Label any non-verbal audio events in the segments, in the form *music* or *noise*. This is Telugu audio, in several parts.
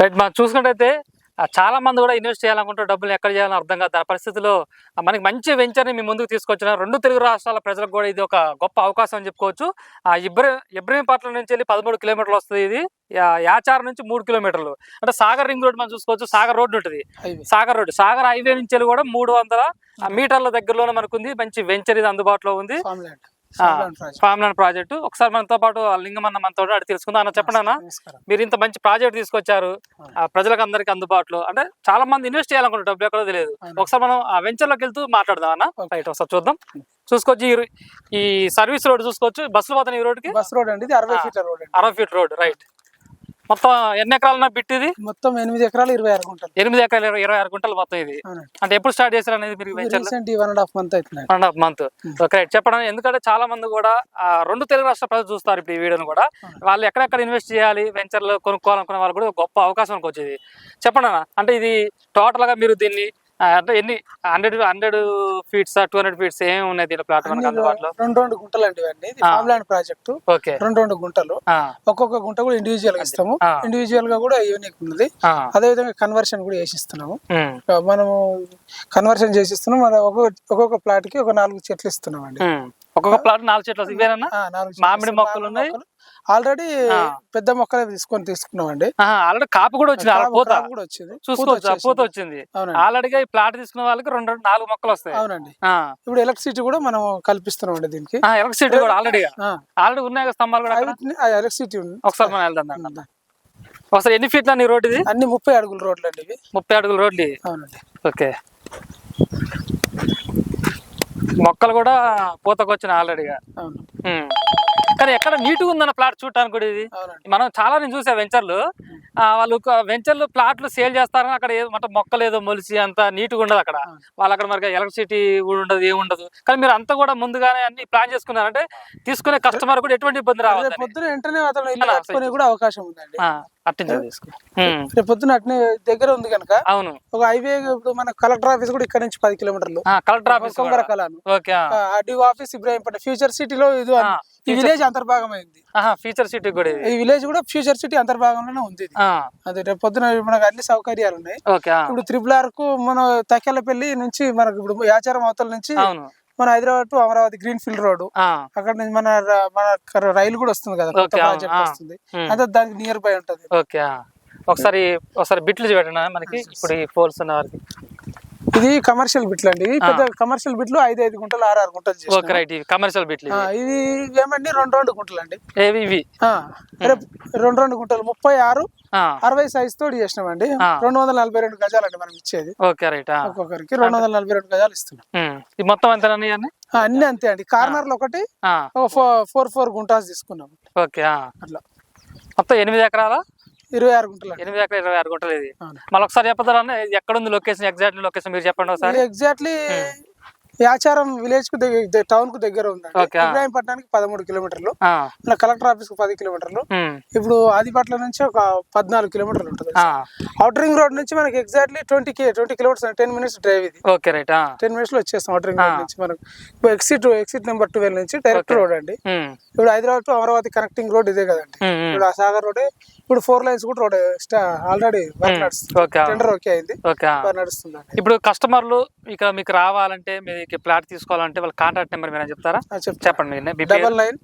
రైట్ మనం చూసుకుంటే చాలా మంది కూడా ఇన్వెస్ట్ చేయాలనుకుంటారు డబ్బులు ఎక్కడ చేయాలని అర్థం కాదు. ఆ పరిస్థితిలో మనకి మంచి వెంచర్ని మీ ముందుకు తీసుకొచ్చిన రెండు తెలుగు రాష్ట్రాల ప్రజలకు కూడా ఇది ఒక గొప్ప అవకాశం అని చెప్పుకోవచ్చు. ఆ ఇబ్రహీం ఇబ్రహీంపట్నం నుంచి వెళ్ళి పదమూడు కిలోమీటర్లు వస్తుంది ఇది. యాచార్ నుంచి మూడు కిలోమీటర్లు. అంటే సాగర్ రింగ్ రోడ్ మనం చూసుకోవచ్చు. సాగర్ రోడ్ ఉంటుంది. సాగర్ రోడ్ సాగర్ హైవే నుంచి వెళ్ళి కూడా మూడు వందల మీటర్ల దగ్గరలోనే మనకు ఉంది మంచి వెంచర్ ఇది అందుబాటులో ఉంది. Land project. ఒకసారి మనతో పాటు లింగమన్న మనతో అడిగి తెలుసుకుందాం అన్న చెప్పండి అన్న. మీరు ఇంత మంచి ప్రాజెక్ట్ తీసుకొచ్చారు. ఆ. ప్రజలకు అందరికి అందుబాటులో. అంటే చాలా మంది ఇన్వెస్ట్ చేయాలనుకుంటారు. డబ్బులు ఎక్కడో తెలియదు. ఒకసారి మనం ఆ వెంచర్లోకి వెళ్తూ మాట్లాడదాం అన్న. రైట్ ఒకసారి చూద్దాం. చూసుకోవచ్చు ఈ సర్వీస్ రోడ్ చూసుకోవచ్చు. బస్సులు పోతాయి ఈ రోడ్కి బస్ రోడ్ అండి అరవై రోడ్ అండి. అరవై ఫీట్ రోడ్ రైట్. మొత్తం ఎన్ని ఎకరాలన్నా బిట్ ఇది మొత్తం ఎనిమిది ఎకరాలు ఇరవై ఆరు గుంటలు. ఎనిమిది ఎకరాలు ఇరవై- ఇరవై ఆరు గుంటలు మొత్తం ఇది. అంటే ఎప్పుడు స్టార్ట్ చేశారు అనేది మీరు వన్ అండ్ హాఫ్ మంత్ అవుతుంది వన్ హాఫ్ మంత్ ఓకే చెప్పడం. ఎందుకంటే చాలా మంది కూడా రెండు తెలుగు రాష్ట్ర ప్రజలు చూస్తారు ఇప్పుడు ఈ వీడియోని కూడా. వాళ్ళు ఎక్కడెక్కడ ఇన్వెస్ట్ చేయాలి వెంచర్లు కొనుక్కోవాలనుకునే వాళ్ళు కూడా గొప్ప అవకాశం వచ్చేది. చెప్పండి అంటే ఇది టోటల్గా మీరు దీన్ని అంటే ఎన్ని hundred hundred feets two hundred feets ఏమి ఉన్నాయి దీని ప్లాట్ మనకు అందుబాటులో? రెండు రెండు గుంటలు అండి ఇవన్నీ. Farm land project okay. రెండు రెండు గుంటలు. ఒక్కొక్క గుంట కూడా ఇండివిజువల్గా ఇస్తాము. ఇండివిజువల్గా కూడా యూనిక్ ఉన్నది. అదే విధంగా కన్వర్షన్ కూడా చేసిస్తున్నాము. మనము కన్వర్షన్ చేసిస్తున్నాం మన ఒక్కొక్క ఒక్కొక్క ప్లాట్కి ఒక నాలుగు చెట్లు ఇస్తున్నాం అండి. ఒక్కొక్క ప్లాట్ నాలుగు చెట్లు మామిడి మొక్కలు ఉన్నాయి? ఆల్రెడీ. పెద్ద మొక్కలు తీసుకొని తీసుకున్నాం అండి ఆల్రెడీ కాపు కూడా వచ్చింది ఆల్రెడీ పూత. కూడా వచ్చింది. చూసుకోవచ్చు పూత. వచ్చింది. ఆల్రెడీగా ఈ ప్లాట్ తీసుకున్న వాళ్ళకి రెండు రెండు నాలుగు మొక్కలు వస్తాయి. అవునండి. ఇప్పుడు ఎలక్ట్రిసిటీ కూడా మనం కల్పిస్తున్నాం అండి దీనికి ఎలక్ట్రిసిటీ కూడా ఆల్రెడీగా ఆ. ఆల్రెడీ ఉన్నాయి స్తంభాలు కూడా ఎలక్ట్రిసిటీ ఉంది. ఒకసారి మనం వెళ్దాం. ఒకసారి ఎన్ని ఫీట్ల నీ రోడ్ ఇది అన్ని ముప్పై అడుగుల రోడ్లు అండి ఇవి. ముప్పై అడుగుల రోడ్లు. అవునండి. ఓకే. మొక్కలు కూడా పూతకొచ్చిన ఆల్రెడీగా. కానీ ఎక్కడ నీట్గా ఉందన్న ప్లాట్ చూడటానికి కూడా ఇది. మనం చాలా నేను చూసా వెంచర్లు వాళ్ళు వెంచర్లు ప్లాట్లు సేల్ చేస్తారని అక్కడ ఏదో మొత్తం మొక్కలు ఏదో మొలిసి అంత నీట్గా ఉండదు అక్కడ. వాళ్ళు అక్కడ మరి ఎలక్ట్రిసిటీ కూడా ఉండదు ఏమి ఉండదు. కానీ మీరు అంతా కూడా ముందుగానే అన్ని ప్లాన్ చేసుకున్నారంటే తీసుకునే కస్టమర్ కూడా ఎటువంటి ఇబ్బంది రావద్దని పొద్దున వెంటనే అతను కూడా అవకాశం ఉందండి. అట్టించే. రేపు పొద్దున అట్నే దగ్గర ఉంది కనుక అవును. ఒక హైవే ఇప్పుడు మన కలెక్టర్ ఆఫీస్ కూడా ఇక్కడ నుంచి పది కిలోమీటర్లు. Collector office Kongara Kalan okay RDO office Ibrahimpatnam future సిటీలో ఇది ఈ విలేజ్ అంతర్భాగమైంది. ఫీచర్ సిటీ కూడా ఈ విలేజ్ కూడా ఫ్యూచర్ సిటీ అంతర్భాగంలోనే ఉంది అదే రేపు పొద్దున మనకు అన్ని సౌకర్యాలు ఉన్నాయి. ఇప్పుడు త్రిపుల్ ఆర్కు మన తక్కెళ్ళపల్లి నుంచి మనకు ఇప్పుడు యాచారం అవతల నుంచి అవును. మన Hyderabad to Amaravati green field road అక్కడ నుంచి మన మన రైలు కూడా వస్తుంది కదా కొత్త ప్రాజెక్ట్. వస్తుంది. అంతా దానికి నియర్ బై ఉంటది. ఓకే. ఒకసారి ఒకసారి బిట్లు చూపెట్టండి మనకి. ఇప్పుడు ఈ పోల్స్ ఉన్న వారికి. ఇది కమర్షియల్ బిట్లు అండి పెద్ద కమర్షియల్ బిట్లు ఐదు ఐదు గుంటలు ఆరు ఆరు గుంటలు రైట్. ఇవి కమర్షియల్ బిట్లు. ఇది ఏమండి? రెండు రెండు గుంటలు అండి ఏవి ఇవి? రెండు రెండు గుంటలు. ముప్పై ఆరు అరవై సైజ్ తోటి చేసినామండి. రెండు వందల నలభై రెండు గజాలండి మనం ఇచ్చేది. Okay right. ఒక్కొక్కరికి రెండు వందల నలభై రెండు గజాలు ఇస్తున్నాం. ఇది మొత్తం అంతేనా అన్ని అంతే అండి. కార్నర్లో ఒకటి ఫోర్ ఫోర్ గుంటాస్ తీసుకున్నాం. ఓకే. అట్లా. మొత్తం ఎనిమిది ఎకరాల? ఇరవై ఆరు గుంటలు ఎనిమిది ఎకరాలు ఇరవై ఆరు గుంటలు ఇది. మళ్ళీ ఒకసారి చెప్పదారా ఎక్కడ ఉంది లొకేషన్ ఎగ్జాక్ట్ లొకేషన్ మీరు చెప్పండి ఒకసారి. ఎగ్జాక్ట్లీ యాచారం విలేజ్కు టౌన్కు దగ్గర ఉందండి. ఇబ్రాహీంపట్నానికి పదమూడు కిలోమీటర్లు. మన కలెక్టర్ ఆఫీస్కు పది కిలోమీటర్లు. ఇప్పుడు ఆదిపట్ల నుంచి ఒక పద్నాలుగు కిలోమీటర్లు ఉంటుంది. అవుటర్ రింగ్ రోడ్ నుంచి మనకి exactly twenty K twenty kilometres ten minutes drive ఇది. ఓకే రైట్ ఆ. టెన్ మినిట్స్లో వచ్చేస్తాం అవుటర్ రింగ్ రోడ్ నుంచి మనకు. ఎక్సిట్ ఎక్సిట్ నెంబర్ ట్వెల్వ్ నుంచి డైరెక్ట్ రోడ్ అండి. ఇప్పుడు Hyderabad to Amaravati connecting road ఇదే కదండి. ఇప్పుడు ఆ సాగర్ రోడ్ ఇప్పుడు ఫోర్ లైన్స్ కూడా రోడ్ ఆల్రెడీ నడుస్తుంది. టెండర్ ఓకే అయింది నడుస్తుందండి. ఇప్పుడు కస్టమర్లు ఇక్కడ మీకు రావాలంటే మీకు ప్లాట్ తీసుకోవాలంటే వాళ్ళ కాంటాక్ట్ నెంబర్ మీరు చెప్తారా? చెప్పండి డబల్ నైన్.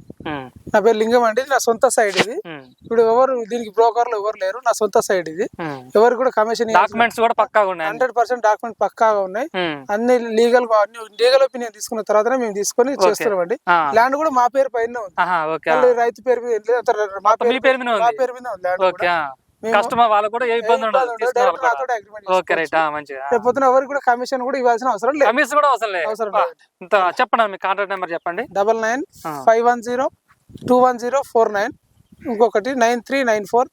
నా పేరు లింగం అండి. నా సొంత సైడ్ ఇది. ఇప్పుడు ఎవరు దీనికి బ్రోకర్లు ఎవరు లేరు. నా సొంత సైడ్ ఇది. ఎవరు కూడా కమిషన్ డాక్యుమెంట్స్ కూడా పక్కాగా ఉన్నాయి హండ్రెడ్ పర్సెంట్ డాక్యుమెంట్ పక్కాగా ఉన్నాయి. అన్ని లీగల్ అన్ని లీగల్ ఒపీనియన్ తీసుకున్న తర్వాతనే మేము తీసుకొని చేస్తున్నామండి. ఆ, ల్యాండ్ కూడా మా పేరు పైన ఉంది. రైతు పేరు మీద మా పేరు మీద ల్యాండ్ కస్టమర్ వాళ్ళకు కూడా ఏ ఇబ్బంది ఉండదు. ఓకే రైట్ మంచిగా ఎవరికి కూడా కమిషన్ కూడా ఇవ్వాల్సిన అవసరం లేదు. కమిషన్ కూడా అవసరం లేదు. అవసరం ఇంత చెప్పండి మీ కాంటాక్ట్ నెంబర్ చెప్పండి. Double nine. Five one zero two one zero four nine. ఇంకొకటి nine three nine four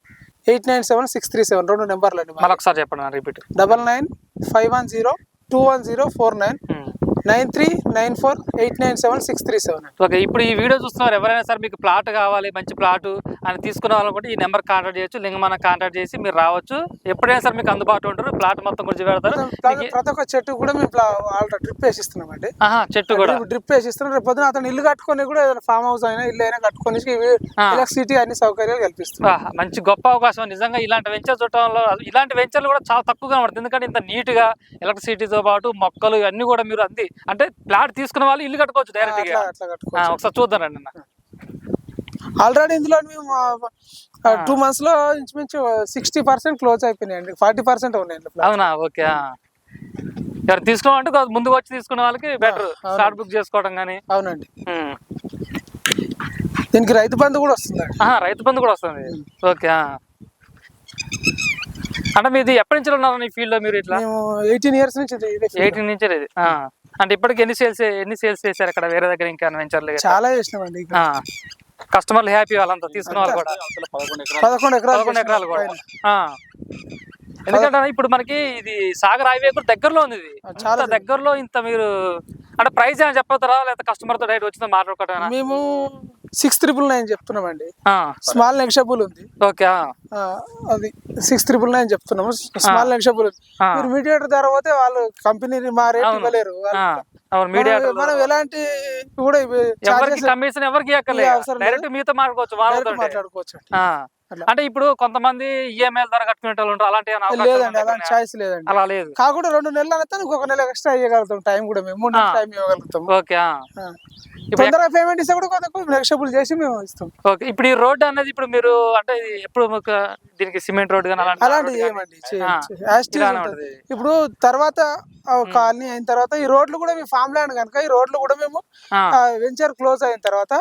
eight nine seven six three seven. రెండు నెంబర్లు అండి మళ్ళీ ఒకసారి చెప్పండి repeat double nine five one zero two one zero four nine. Nine three nine four eight nine seven six three seven okay ఇప్పుడు ఈ వీడియో చూస్తున్నారు. ఎవరైనా సరే మీకు ప్లాట్ కావాలి మంచి ప్లాట్ అని తీసుకునే వాళ్ళకుంటే ఈ నెంబర్ కాంటాక్ట్ చేయొచ్చు. లింగమన్న కాంటాక్ట్ చేసి మీరు రావచ్చు. ఎప్పుడైనా సరే మీకు అందుబాటులో ఉంటారు ప్లాట్ మొత్తం గురించి పెడతారు ప్రతి ఒక్క చెట్టు కూడా మేము డ్రిప్ వేసిస్తున్నాం అండి చెట్టు కూడా. డ్రిప్ వేసిస్తున్నాం. రేపు పొద్దున అతను ఇల్లు కట్టుకొని కూడా ఏదైనా ఫామ్ హౌస్ అయినా ఇల్లు అయినా కట్టుకొని. ఎలక్ట్రిసిటీ అన్ని సౌకర్యాలు కల్పిస్తున్నాం. మంచి గొప్ప అవకాశం. నిజంగా ఇలాంటి వెంచర్ చుట్టంలో ఇలాంటి వెంచర్లు కూడా చాలా తక్కువ కనబడుతుంది. ఎందుకంటే ఇంత నీట్గా ఎలక్ట్రిసిటీతో పాటు మొక్కలు ఇవన్నీ కూడా మీరు అంది అంటే ప్లాట్ తీసుకున్న వాళ్ళు ఇల్లు కట్టుకోవచ్చు డైరెక్ట్గా. ఒకసారి చూద్దాం రండి ఆల్రెడీ ఇందులో మేము టూ మంత్స్లో ఇంచుమించు సిక్స్టీ పర్సెంట్ క్లోజ్ అయిపోయినాయండి. ఫార్టీ పర్సెంట్ ఉన్నాయండి. అవునా? ఓకే. ఎవరు తీసుకోవాలంటే ముందుకు వచ్చి తీసుకునే వాళ్ళకి బెటర్. స్టార్ట్ బుక్ చేసుకోవడం కానీ అవునండి. దీనికి రైతు బంధు కూడా వస్తుందండి. రైతు బంధు కూడా వస్తుంది. ఓకే ఆ. అంటే మీది ఎప్పటి నుంచి ఉన్నారు ఈ ఫీల్డ్లో మీరు ఇట్లా? ఎయిటీన్ ఇయర్స్ నుంచి. ఎయిటీన్ నుంచి ఇది. అంటే ఇప్పటికి ఎన్ని సేల్స్ ఎన్ని సేల్స్ చేశారు ఇక్కడ వేరే దగ్గర ఇంకా వెంచర్లు చాలా చేసినామండి. కస్టమర్లు హ్యాపీ వాళ్ళంతా తీసుకున్న వాళ్ళు కూడా. పదకొండు ఎకరాలు పదకొండు ఎకరాలు కూడా. ఎందుకంటే ఇప్పుడు మనకి ఇది సాగర్ హైవే కూడా దగ్గరలో ఉంది ఇది. చాలా ఇంత దగ్గరలో ఇంత మీరు అంటే ప్రైస్ ఏమైనా చెప్పతారా లేకపోతే కస్టమర్తో డైరెక్ట్ వచ్చిందో మాట్లాడుకోవటమేనా? మేము సిక్స్ త్రిపుల్ నైన్ చెప్తున్నామండి. స్మాల్ నెక్షబుల్ ఉంది. ఓకే అది సిక్స్ త్రిపుల్ నైన్ చెప్తున్నాము. స్మాల్ నెక్షబుల్ ఉంది. మీరు మీడియేటర్ ధర పోతే వాళ్ళు కంపెనీ మా రేట్. ఇవ్వలేరు. మనం- ఎలాంటి కూడా కమిషన్ ఎవరికి. డైరెక్ట్ మీతో మాట్లాడుకోవచ్చు మాట్లాడుకోవచ్చు. అంటే ఇప్పుడు కొంతమంది ఈఎంఐ ధర కట్టుకునే వాళ్ళు ఉంటారు. అలాంటి లేదండి? అలాంటి ఛాయిస్ లేదండి. అలా లేదు. కాకుండా రెండు నెలలు అయితే ఇంకొక నెల ఎక్స్ట్రా ఇవ్వగలుగుతాం టైం కూడా మేము. మూడు నెలలు. టైం ఇవ్వగలుగుతాం ఓకే తొందరగా పేమెంట్ ఇస్తే కూడా కొంత నెక్షబుల్ చేసి మేము ఇస్తాం. ఓకే ఇప్పుడు ఈ రోడ్ అనేది ఇప్పుడు మీరు అంటే ఎప్పుడు దీనికి సిమెంట్ రోడ్ కానీ ఏమండి. ఇప్పుడు తర్వాత కాలనీ అయిన తర్వాత ఈ రోడ్లు కూడా మీ ఫామ్ ల్యాండ్ కనుక ఈ రోడ్లు కూడా మేము ఆ, వెంచర్ క్లోజ్ అయిన తర్వాత.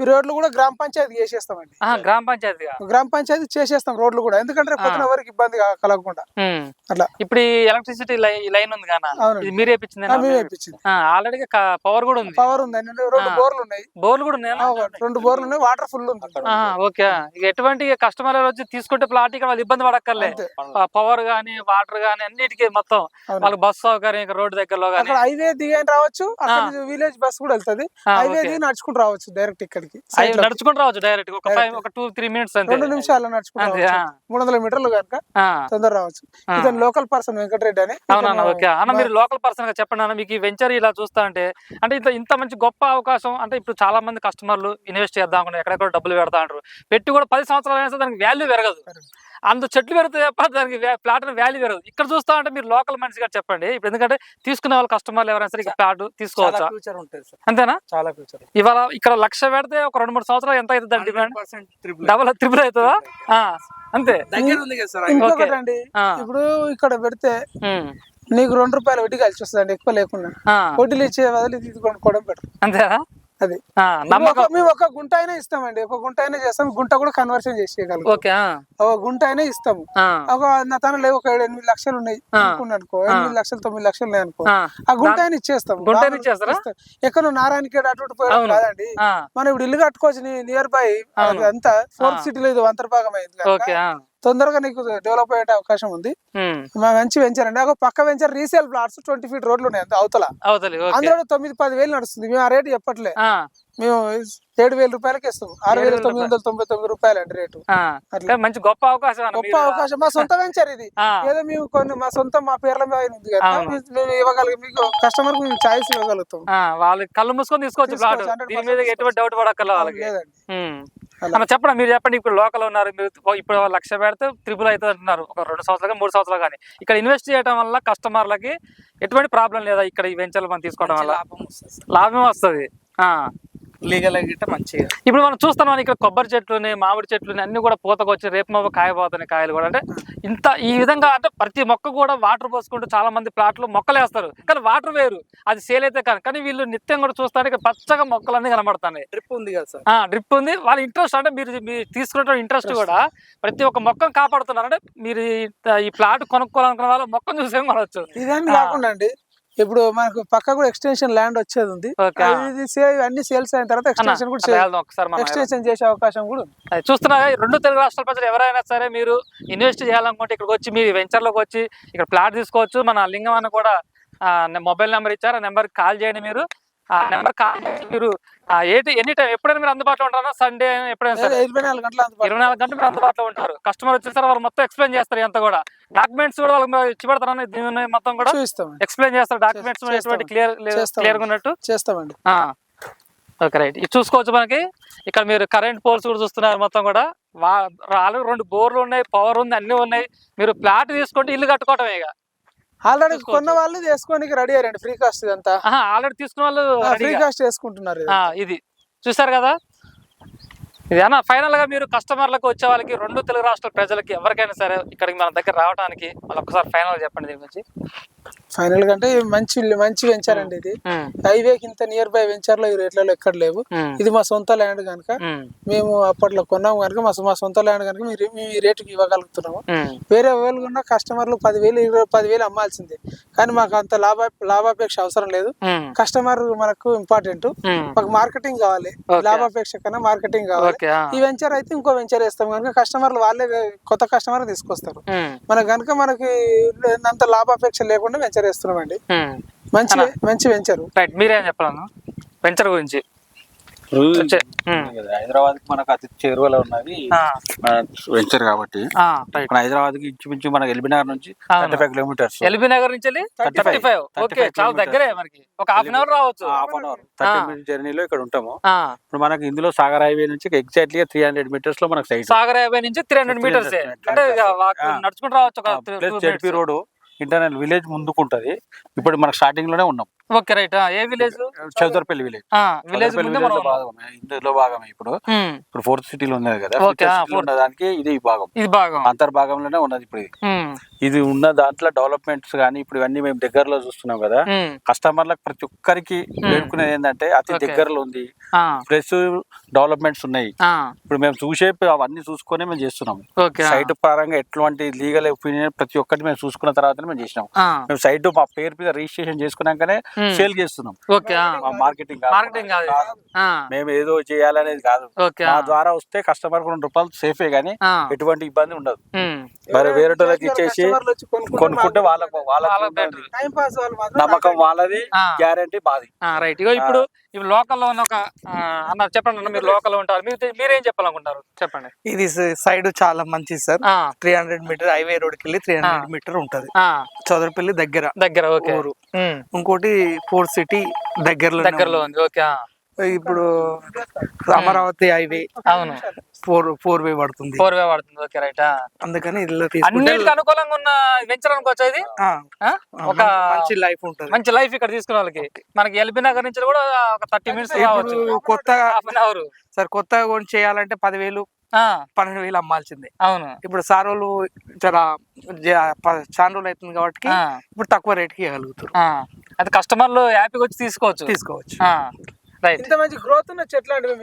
ఈ రోడ్లు కూడా గ్రామ పంచాయతీ చేసేస్తామండి. గ్రామ పంచాయతీగా? గ్రామ పంచాయతీ చేసేస్తాం రోడ్లు కూడా. ఎందుకంటే పొద్దున ఎవరికి ఇబ్బంది కలగకుండా. అట్లా. ఇప్పుడు ఈ ఎలక్ట్రిసిటీ లైన్ ఉంది. ఇది మీరే ఇప్పించింది ఆల్రెడీ పవర్ కూడా ఉంది. పవర్ ఉంది రెండు. బోర్లు ఉన్నాయి. బోర్లు కూడా ఉన్నాయా? రెండు బోర్లు ఉన్నాయి. వాటర్ ఫుల్ ఉంది. ఓకే. ఎటువంటి కస్టమర్ వచ్చి తీసుకుంటే ఇక్కడ వాళ్ళు ఇబ్బంది పడక్కర్లే. పవర్ గానీ వాటర్ గానీ అన్నిటికీ మొత్తం అవును. వాళ్ళకి బస్ సౌకర్యం రోడ్డు దగ్గరలో గానీ. హైవే దిగని రావచ్చు అక్కడ విలేజ్ బస్ కూడా వెళ్తది. హైవే. దిగి నడుచుకుంటూ రావచ్చు డైరెక్ట్ ఇక్కడికి. నడుచుకుంటూ రావచ్చు డైరెక్ట్ ఒక ఫైవ్ ఒక టూ త్రీ మినిట్స్ అంతే. రెండు నిమిషాలు నడుచుకుంటూ మూడు వందల మీటర్లు కనుక. తొందర రావచ్చు. ఇతను లోకల్ పర్సన్ వెంకటరెడ్డి అని. అవునన్న ఇతను ఓకే. అన్న మీరు లోకల్ పర్సన్గా చెప్పండి అన్న. మీకు ఈ వెంచర్ ఇలా చూస్తా అంటే అంటే ఇంత ఇంత మంచి గొప్ప అవకాశం అంటే ఇప్పుడు చాలా మంది కస్టమర్లు ఇన్వెస్ట్ చేద్దాం అనుకుంటారు ఎక్కడెక్కడ డబ్బులు పెడతా అంటారు. పెట్టి కూడా పది సంవత్సరాలు అయినా సరే దానికి వాల్యూ పెరగదు. అందు చెట్లు పెరుగుతాయి తప్ప దానికి ప్లాట్ వాల్యూ పెరగదు. ఇక్కడ చూస్తా అంటే మీరు లోకల్ మనిషిగా చెప్పండి. ఇప్పుడు ఎందుకంటే తీసుకునే వాళ్ళు కస్టమర్లు ఎవరైనా సరే ప్లాట్ తీసుకోవచ్చా? ఫ్యూచర్ ఉంటుంది సార్. అంతేనా? చాలా ఫ్యూచర్ ఇవాళ ఇక్కడ లక్ష పెడితే ఒక రెండు మూడు సంవత్సరాలు ఎంత అవుతుంది డిమాండ్? డబల్ త్రిపుల్ అవుతుందా? ఆ, అంతే. దగ్గర ఉంది కదా సార్ ఇంకొకటి అండి. ఆ. ఇప్పుడు ఇక్కడ పెడితే నీకు రెండు రూపాయలు వడ్డీ కలిసి వస్తుంది ఎక్కువ లేకుండా. వడ్డీలు ఇచ్చే బదులు ఇది కొనుక్కోవడం బెటర్. అంతేనా? అది. మేము ఒక గుంట అయినా ఇస్తామండి. ఒక గుంట అయినా చేస్తాం. గుంట కూడా కన్వర్షన్ చేసేయగలం. ఒక గుంట అయినా ఇస్తాము. ఒక నా తన లేవు. ఒక ఎనిమిది లక్షలు ఉన్నాయి అనుకో ఎనిమిది లక్షలు తొమ్మిది లక్షలు ఉన్నాయి అనుకో. ఆ. గుంట అయినా ఇచ్చేస్తాం. ఎక్కడ నారాయణఖేడ్ అటు పోయడం. కాదండి. మనం ఇప్పుడు ఇల్లు కట్టుకోవచ్చు నియర్ బై. అంతా ఫోర్త్. సిటీలో ఇది అంతర్భాగం అయింది తొందరగా నీకు డెవలప్ అయ్యే అవకాశం ఉంది. మా మంచి వెంచర్ అండి. ఒక పక్క venture resale plots twenty feet రోడ్లు ఉన్నాయి అవతల. అందులో తొమ్మిది పది వేలు నడుస్తుంది. మేము ఆ రేటు చెప్పట్లే. మేము ఏడు వేల రూపాయలకి ఇస్తాం ఆరు వేల తొమ్మిది వందల తొంభై తొమ్మిది రూపాయలు అండి రేటు. అట్లా. మంచి గొప్ప అవకాశం గొప్ప. అవకాశం. మా సొంత వెంచర్ ఇది. ఏదో మేము కొన్ని మా సొంత మా పేర్ల మీద ఉంది కదా. మేము- ఇవ్వగలిగి మీకు కస్టమర్ మేము చాయిస్ ఇవ్వగలుగుతాం. ఆ, వాళ్ళు కళ్ళు మూసుకొని తీసుకోవచ్చు ప్లాట్. తీసుకోవచ్చు, 100% దీని మీద ఎటువంటి డౌట్ పడక్కర్లేదు వాళ్ళకి? లేదండి. అలా. అన్న చెప్పండి మీరు చెప్పండి ఇప్పుడు లోకల్ ఉన్నారు మీరు ఇప్పుడు లక్ష పెడితే త్రిపుల్ అవుతుంది అంటున్నారు ఒక రెండు సంవత్సరాలు మూడు సంవత్సరాలు కానీ. ఇక్కడ ఇన్వెస్ట్ చేయడం వల్ల కస్టమర్లకి ఎటువంటి ప్రాబ్లం లేదా ఇక్కడ ఈ వెంచర్లు మనం తీసుకోవడం వల్ల? లాభం వస్తుంది. లీగల్ గిట్ట మంచిగా. ఇప్పుడు మనం చూస్తున్నాం ఇక్కడ కొబ్బరి చెట్లుని మామిడి చెట్లుని అన్ని కూడా పూతకు వచ్చి రేపు మొక్క కాయబోతున్నాయి కాయలు కూడా. అంటే ఇంత ఈ విధంగా అంటే ప్రతి మొక్క కూడా వాటర్ పోసుకుంటూ చాలా మంది ప్లాట్లు మొక్కలు వేస్తారు. కానీ వాటర్ వేరు. అది సేల్ అయితే కానీ కానీ వీళ్ళు నిత్యం కూడా చూస్తానికి ఇక్కడ పచ్చగా మొక్కలన్నీ కనబడుతున్నాయి. డ్రిప్ ఉంది కదా సార్. ఆ డ్రిప్ ఉంది. వాళ్ళ ఇంట్రెస్ట్ అంటే మీరు మీరు తీసుకునే ఇంట్రెస్ట్ కూడా ప్రతి ఒక్క మొక్కను కాపాడుతున్నారు. అంటే మీరు ఈ- ప్లాట్ కొనుక్కోవాలనుకున్న వాళ్ళు మొక్కను చూసే కొనవచ్చు ఆ. కాకుండా అండి. ఇప్పుడు మనకు పక్క కూడా ఎక్స్టెన్షన్ ల్యాండ్ వచ్చేది ఉంది ఇది అన్ని సేల్స్ అయిన తర్వాత ఎక్స్టెన్షన్ కూడా ఎక్స్టెన్షన్ చేసే అవకాశం కూడా ఉంది. చూస్తున్నా రెండు తెలుగు రాష్ట్రాల ప్రజలు ఎవరైనా సరే మీరు ఇన్వెస్ట్ చేయాలనుకుంటే ఇక్కడికి వచ్చి మీరు వెంచర్లోకి వచ్చి ఇక్కడ ప్లాట్ తీసుకోవచ్చు. మన లింగం అన్న కూడా మొబైల్ నెంబర్ ఇచ్చారు. ఆ నెంబర్ కాల్ చేయండి మీరు. ఆ నెంబర్ చేసి మీరు ఏంటి ఎనీ టైం ఎప్పుడైనా మీరు అందుబాటులో ఉంటారా? సండే ఎప్పుడైనా సరే. ఇరవై నాలుగు గంటలు ఇరవై నాలుగు గంటలు మీరు అందుబాటులో ఉంటారు. కస్టమర్ వచ్చేసరికి వాళ్ళు మొత్తం ఎక్స్ప్లెయిన్ చేస్తారు ఎంత కూడా. డాక్యుమెంట్స్ కూడా వాళ్ళకి మీరు ఇచ్చి పెడతారని దీని మొత్తం కూడా ఎక్స్ప్లెయిన్ చేస్తారు. డాక్యుమెంట్స్. ఎటువంటి క్లియర్. క్లియర్గా ఉన్నట్టు. చేస్తామండి. Okay right. ఇది చూసుకోవచ్చు మనకి. ఇక్కడ మీరు కరెంట్ పోల్స్ కూడా చూస్తున్నారు మొత్తం కూడా. వా ఆల్రెడీ రెండు బోర్లు ఉన్నాయి పవర్ ఉంది అన్ని ఉన్నాయి. మీరు ప్లాట్ తీసుకుంటే ఇల్లు కట్టుకోవటమే ఇక. ఆల్రెడీ. కొన్న వాళ్ళు చేసుకోనికి రెడీ అయ్యారండి ఫ్రీ కాస్ట్ ఇదంతా. ఆల్రెడీ తీసుకున్న వాళ్ళు ఫ్రీ. కాస్ట్ చేసుకుంటున్నారు ఇది. చూసారు కదా? ఇది అన్న ఫైనల్గా మీరు కస్టమర్లకు వచ్చే వాళ్ళకి రెండు తెలుగు రాష్ట్రాల ప్రజలకి ఎవరికైనా సరే ఇక్కడికి మన దగ్గర రావడానికి మళ్ళీ ఒకసారి ఫైనల్ చెప్పండి దీని గురించి. ఫైనల్గా అంటే మంచి మంచి వెంచర్ అండి ఇది. హైవే ఇంత నియర్ బై వెంచర్లో ఈ రేట్లలో ఎక్కడ లేవు. ఇది మా సొంత ల్యాండ్ కనుక మేము అప్పట్లో కొన్నాము కనుక మా మా సొంత ల్యాండ్ కనుక మేము ఈ రేటుకి ఇవ్వగలుగుతున్నాము. వేరే వాళ్ళు ఉన్న కస్టమర్లు పదివేలు ఇరవై పదివేలు అమ్మాల్సిందే. కానీ మాకు అంత లాభ లాభాపేక్ష అవసరం లేదు. కస్టమర్ మనకు ఇంపార్టెంట్. మాకు మార్కెటింగ్ కావాలి. లాభాపేక్ష కన్నా మార్కెటింగ్ కావాలి. ఈ వెంచర్ అయితే ఇంకో వెంచర్ వేస్తాం కనుక కస్టమర్లు వాళ్ళే కొత్త కస్టమర్ తీసుకొస్తారు. మనకు కనుక మనకి అంత లాభాపేక్ష లేకుండా వెంచర్ వేస్తున్నామండి ఉమ్. మంచి మంచి వెంచర్ రైట్ మీరేం చెప్పాలను వెంచర్ గురించి. హైదరాబాద్కి మనకు అతి చేరువలో ఉన్నది వెంచర్ కాబట్టి. హైదరాబాద్కి ఇంచుమించు మనకి ఎల్బీనగర్ నుంచి అవును. Thirty five kilometres LB Nagar నుంచి వెళ్ళి 35, థర్టీ ఫైవ్ ఓకే 35 చాలా. దగ్గరే మనకి. ఒక హాఫ్ అన్ అవర్ రావచ్చు. Half an hour thirty minutes జర్నీలో ఇక్కడ ఉంటాము. ఇప్పుడు మనకి ఇందులో సాగర్ హైవే నుంచి ఎగ్జాక్ట్లీ త్రీ హండ్రెడ్ మీటర్స్లో మనకు సైట్ సాగర్ హైవే నుంచి త్రీ హండ్రెడ్ మీటర్స్ 300 అంటే. నడుచుకుంటూ రావచ్చు జెడ్పీ. రోడ్ ఇంటర్నల్ విలేజ్ ముందుకుంటుంది. ఇప్పుడు మనకు స్టార్టింగ్లోనే ఉన్నాం. Okay right? ఏ విలేజ్? చౌదర్పల్లి విలేజ్. విలేజ్ ఇందులో భాగమే ఇప్పుడు. ఇప్పుడు ఫోర్త్ సిటీలో ఉన్నది కదా ఉన్న దానికి ఇది భాగం. ఇది భాగం. అంతర్భాగంలోనే ఉన్నది ఇప్పుడు ఇది. ఉన్న దాంట్లో డెవలప్మెంట్స్ కానీ ఇప్పుడు ఇవన్నీ మేము దగ్గరలో చూస్తున్నాం కదా కస్టమర్లకు ప్రతి ఒక్కరికి వేడుకునేది ఏంటంటే అతి. దగ్గరలో ఉంది. ప్లస్ డెవలప్మెంట్స్ ఉన్నాయి. ఇప్పుడు మేము చూసే అవన్నీ చూసుకొని మేము చేస్తున్నాం. సైట్ పరంగా ఎటువంటి లీగల్ ఒపీనియన్ ప్రతి ఒక్కటి మేము చూసుకున్న తర్వాతనే మేము చేసినాం. మేము సైట్ మా పేరు మీద రిజిస్ట్రేషన్ చేసుకున్నాకనే. సేల్ చేస్తున్నాం. ఓకే ఆ, మా మార్కెటింగ్ మార్కెటింగ్ కాదు. ఆ, మేము ఏదో చేయాలనేది కాదు. మా ఆ, ద్వారా వస్తే కస్టమర్ రెండు రూపాయలు సేఫే గానీ ఎటువంటి ఇబ్బంది ఉండదు. ఉమ్, మరి వేరే వాళ్ళకి ఇచ్చేసి కొనుక్కుంటే వాళ్ళకు వాళ్ళకి నమ్మకం వాళ్ళది. గ్యారంటీ బాది ఆ, రైట్ ఇగో ఇప్పుడు ఇప్పుడు లోకల్లో ఉన్న ఒక అన్న చెప్పండి అన్న మీరు లోకల్లో ఉంటారు. మీరు మీరేం చెప్పాలనుకుంటారు? చెప్పండి. ఇది సైడ్ చాలా మంచిది sir. Three hundred metre highway రోడ్కి వెళ్ళి త్రీ హండ్రెడ్ మీటర్ ఉంటది. ఆ, చౌదరపల్లి దగ్గర. దగ్గర ఓకే ఉమ్, ఇంకోటి ఫోర్త్ సిటీ దగ్గరలో దగ్గరలో ఉంది. ఓకే ఇప్పుడు అమరావతి హైవే అవును. ఫోర్ ఫోర్ వే పడుతుంది. ఫోర్ వే పడుతుంది ఓకే రైట్ అందుకని అన్నిటికి అనుకూలంగా ఉన్న వెంచర్ అనుకోవచ్చు ఇది? ఒక మంచి లైఫ్ ఉంటది. మంచి లైఫ్ ఇక్కడ తీసుకున్న వాళ్ళకి. మనకి ఎల్బీ నగర్ నుంచి కూడా ఒక థర్టీ మినిట్స్ ఇప్పుడు కొత్తగా అవర్ సార్ కొత్తగా కొని చేయాలంటే పదివేలు పన్నెండు వేలు అమ్మాల్సిందే. అవును. ఇప్పుడు సార్ వాళ్ళు చాలా రోజులు అవుతుంది కాబట్టి ఇప్పుడు తక్కువ రేట్కి ఇవ్వగలుగుతారు. అది కస్టమర్లు హ్యాపీగా వచ్చి తీసుకోవచ్చు. తీసుకోవచ్చు. ఇంత మంచి గ్రోత్ ఉన్న చెట్లు అంటే మేము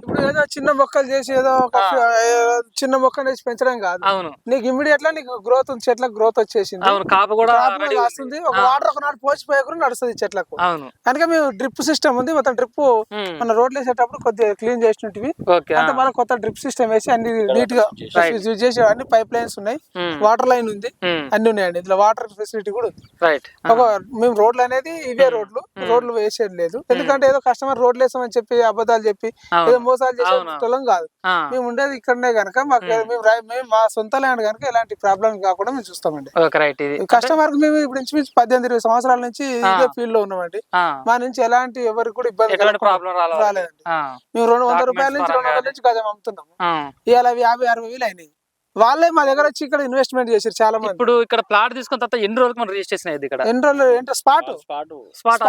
ఇప్పుడు ఏదో చిన్న మొక్కలు చేసి ఏదో ఒక ఆ. ఏదో చిన్న మొక్కలు వేసి పెంచడం కాదు. అవును. నీకు ఇమ్మీడియట్ లా నీకు గ్రోత్ ఉంది చెట్లకు గ్రోత్ వచ్చేసింది. అవును కాపు కూడా కాపు ready ఉంది. కాస్తుంది ఒక ఆ. వాటర్ ఒకనాడు పోసిపోయకుండా నడుస్తుంది ఈ చెట్లకు. అవును. కనుక మేము డ్రిప్ సిస్టమ్ ఉంది మొత్తం డ్రిప్ ఉమ్, మన రోడ్లు వేసేటప్పుడు కొద్దిగా క్లీన్ చేసినట్టు ఓకే అంటే మళ్ళీ కొత్త డ్రిప్ సిస్టమ్ వేసి అన్ని నీట్గా Right. యూజ్ చేసి అన్ని పైప్ లైన్స్ ఉన్నాయి. వాటర్ లైన్ ఉంది. ఉమ్, అన్ని ఉన్నాయండి. ఇందులో వాటర్ ఫెసిలిటీ కూడా ఉంది. రైట్ ఒక మేము రోడ్లు అనేది ఇవే రోడ్లు. రోడ్లు వేసేది లేదు. ఎందుకంటే ఏదో కస్టమర్ రోడ్లు వేసామని చెప్పి అబద్ధాలు చెప్పి. ఏదో మోసాలు చేసే కాదు. మేము ఉండేది ఇక్కడనే కనుక మాకు మేము మా సొంత ల్యాండ్ కనుక ఎలాంటి ప్రాబ్లం కాకుండా మేము చూస్తామండి. కస్టమర్ మేము ఇప్పుడు ఇంచుమించు పద్దెనిమిది ఇరవై సంవత్సరాల నుంచి ఇదే. ఫీల్డ్లో ఉన్నామండి మా నుంచి ఎలాంటి ఎవరికి కూడా ఇబ్బంది రాలేదండి. మేము రెండు వందల రూపాయల నుంచి రెండు వందల నుంచి గజం అమ్ముతున్నాము. ఇవాళ అవి యాభై అరవై వేలు అయినాయి. వాళ్ళే మా దగ్గర వచ్చి ఇక్కడ ఇన్వెస్ట్మెంట్ చేశారు చాలా మంది ఇప్పుడు ఇక్కడ ప్లాట్ తీసుకున్న తర్వాత ఎన్ని రోజులకు మనం రిజిస్ట్రేషన్ అయ్యింది ఇక్కడ? ఎన్ని రోజులు ఏంటో స్పాట్ స్పాట్ స్పాట్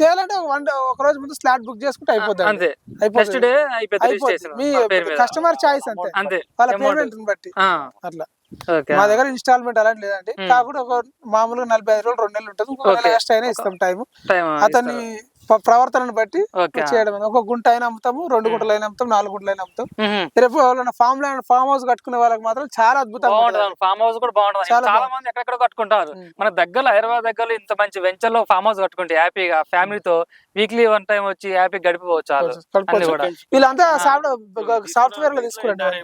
చేయాలంటే ఒక వన్ ఒక రోజు ముందు స్లాట్ బుక్ చేసుకుంటే అయిపోతుంది. అంతే. నెక్స్ట్ అయిపోతుంది డే అయిపోతుంది. మీ పేరు మీద. కస్టమర్ చాయిస్ అంతే. అంతే. వాళ్ళ. పేమెంట్ బట్టి. ఆ, అట్లా. ఓకే మా దగ్గర ఇన్స్టాల్మెంట్ అలాంటి లేదండి. Hmm. కాకుండా ఒక మామూలుగా నలభై ఐదు రోజులు రెండు నెలలు ఉంటుంది. నెల Okay. ఎక్స్ట్రా అయినా ఇస్తాం టైం టైం అతన్ని ప్రవర్తనను బట్టి చేయడం ఒక గుంట అయినా అమ్ముతాము రెండు గుంటలు అయినా అమ్ముతాం నాలుగు గుంటలు అయినా అమ్ముతాం మ్మ్. రేపు ఎవరైనా ఫామ్ ల్యాండ్ ఫామ్ హౌస్ కట్టుకునే వాళ్ళకి మాత్రం చాలా అద్భుతంగా ఫామ్ హౌస్ కూడా బాగుంటది. చాలా చాలా మంది ఎక్కడెక్కడ కట్టుకుంటారు. మన దగ్గర హైదరాబాద్ దగ్గర ఇంత మంచి వెంచర్లో ఫామ్ హౌస్ కట్టుకుంటే హ్యాపీగా ఫ్యామిలీతో వీక్లీ వన్ టైం వచ్చి హ్యాపీ గడిపిపోవచ్చు వీళ్ళంతా సాఫ్ట్వేర్లో అంత తీసుకున్నారు.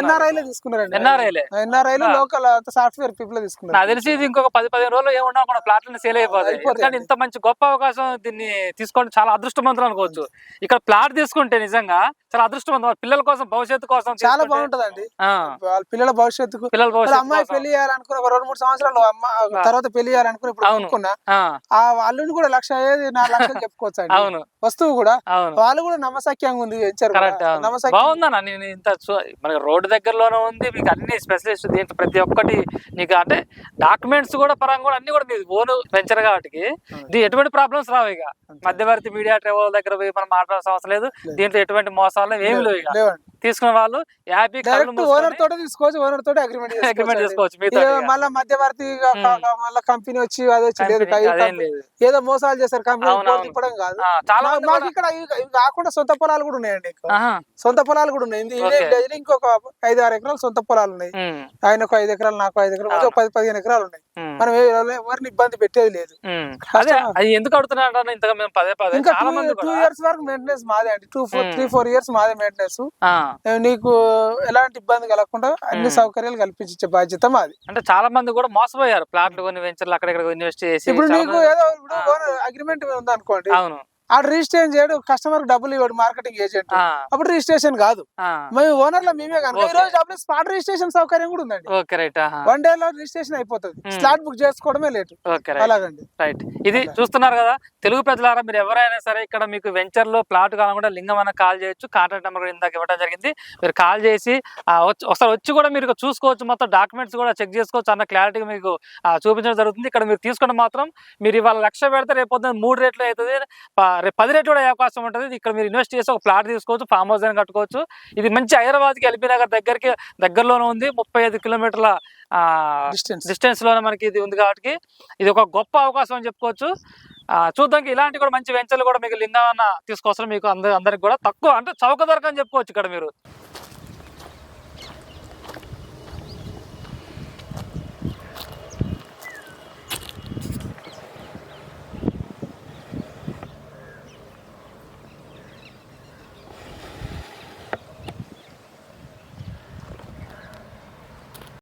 ఎన్ఆర్ఐ లో తీసుకున్నారండి. ఎన్ఆర్ఐలే. ఎన్ఆర్ఐ లో. లోకల్ సాఫ్ట్వేర్ పీపుల్ నాకు తీసుకున్నారు తెలిసి ఇది ఇంకొక పది పదిహేను రోజులు ఏమున్నా కూడా ప్లాట్లను సేల్ అయిపోతాయి. ఇంత మంచి గొప్ప అవకాశం దీన్ని తీసుకోవడం చాలా అదృష్టవంతులు అనుకోవచ్చు. ఇక్కడ ప్లాట్ తీసుకుంటే నిజంగా చాలా అదృష్టవంతం వాళ్ళ పిల్లల కోసం భవిష్యత్తు కోసం చాలా బాగుంటదండి. వాళ్ళ పిల్లల భవిష్యత్తుకు పిల్లల భవిష్యత్తు అమ్మాయి. పెళ్ళి చేయాలనుకున్న ఒక రెండు మూడు సంవత్సరాలు అమ్మ తర్వాత పెళ్ళి చేయాలనుకుని ఇప్పుడు. అనుకున్నా ఆ, వాళ్ళని కూడా లక్ష అయ్యేది నాలుగు లక్షలు *laughs* చెప్పుకోవచ్చు అవును. వస్తువు కూడా వాళ్ళు కూడా నమ్మసక్యంగా ఉంది నమ్మసక్యం బాగుందన్న నేను ఇంత మనకి రోడ్డు దగ్గరలోనే ఉంది మీకు అన్ని స్పెషలిస్ట్ దీంట్లో ప్రతి ఒక్కటి నీకు అంటే డాక్యుమెంట్స్ కూడా పరంగా కూడా అన్ని కూడా మీరు ఓన్ వెంచర్ కాబట్టి ఎటువంటి ప్రాబ్లమ్స్ రావు ఇక. మధ్యవర్తి మీడియా ట్రేవల్ దగ్గర పోయి మనం మాట్లాడాల్సిన అవసరం లేదు. దీంట్లో ఎటువంటి మోసాలు ఏమి లేవు తీసుకున్న వాళ్ళు హ్యాపీ డైరెక్ట్ ఓనర్ తోటే తీసుకోవచ్చు ఓనర్ తోటే అగ్రిమెంట్ అగ్రిమెంట్ చేసుకోవచ్చు మళ్ళీ మధ్యవర్తి మళ్ళీ కంపెనీ వచ్చి అది వచ్చి. ఏదో మోసాలు చేస్తారు కంపెనీ. తిప్పడం కాదు. చాలా మాకు కూడా- ఇక్కడ కాకుండా సొంత పొలాలు కూడా ఉన్నాయండి సొంత పొలాలు కూడా ఉన్నాయి. ఇంకొక ఐదు ఆరు ఎకరాలు సొంత పొలాలు ఉన్నాయి. ఉమ్, ఆయనకు ఐదు ఎకరాలు నాకు ఐదు ఎకరాలు పది పదిహేను ఎకరాలు ఉన్నాయి. మనం ఎవరిని ఇబ్బంది పెట్టేది లేదు. అదే ఎందుకు అడుగుతున్నా ఇంతగా మేము పదే పదే ఇంకా టూ ఇయర్స్ వరకు మెయింటెనెన్స్ మాదే అండి. Two four. Three four years మాదే మెయింటెనెన్స్ నీకు ఎలాంటి ఇబ్బంది కలగకుండా అన్ని. సౌకర్యాలు కల్పించే బాధ్యత మాది. అంటే చాలా మంది కూడా మోసపోయారు. ప్లాట్లు కొన్ని వెంచర్లు అక్కడక్కడ ఇన్వెస్ట్ చేసి ఇప్పుడు నీకు ఏదో ఇప్పుడు అగ్రిమెంట్ ఉంది అనుకోండి అవును. ఆ రిజిస్ట్రేషన్ చేయడు కస్టమర్ డబ్బులు ఇవ్వడు మార్కెటింగ్ ఏజెంట్ అప్పుడు రిజిస్ట్రేషన్ కాదు. మేము ఓనర్లో మేమే కనుక ఈ. రోజు డబ్బులు స్పాట్ రిజిస్ట్రేషన్ సౌకర్యం కూడా ఉందండి. ఓకే రైట్ ఆహా. వన్ డే లో రిజిస్ట్రేషన్ అయిపోతుంది. స్లాట్ బుక్ చేసుకోవడమే లేట్ రైట్. అలాగండి. రైట్. ఇది చూస్తున్నారు కదా తెలుగు ప్రజలారా మీరు ఎవరైనా సరే ఇక్కడ మీకు వెంచర్లో ప్లాట్ కావాలనుకుంటే లింగం అన్న కాల్ చేయొచ్చు కాంటాక్ట్ నెంబర్ కూడా ఇందాక ఇవ్వడం జరిగింది. మీరు కాల్ చేసి ఒకసారి వచ్చి కూడా మీరు చూసుకోవచ్చు మొత్తం డాక్యుమెంట్స్ కూడా చెక్ చేసుకోవచ్చు అన్న క్లారిటీ మీకు చూపించడం జరుగుతుంది. ఇక్కడ మీరు తీసుకుంటే మాత్రం మీరు ఇవాళ లక్ష పెడితే రేపు మూడు రేట్లు అవుతుంది. పది రేట్లు కూడా అవకాశం ఉంటుంది. ఇక్కడ మీరు ఇన్వెస్ట్ చేసి ఒక ప్లాట్ తీసుకోవచ్చు ఫామ్ హౌస్ అని కట్టుకోవచ్చు. ఇది మంచి హైదరాబాద్కి ఎల్బీ నగర్ దగ్గరికి దగ్గరలోనే ఉంది. ముప్పై ఐదు కిలోమీటర్ల డిస్టెన్స్ డిస్టెన్స్లోనే మనకి ఇది ఉంది కాబట్టి ఇది ఒక గొప్ప అవకాశం అని చెప్పుకోవచ్చు. చూద్దాం ఇలాంటి కూడా మంచి వెంచర్లు కూడా మీకు లింగావన్న తీసుకొస్తారు. మీకు అందరి అందరికి కూడా తక్కువ అంటే చౌక ధరకు అని చెప్పుకోవచ్చు ఇక్కడ మీరు.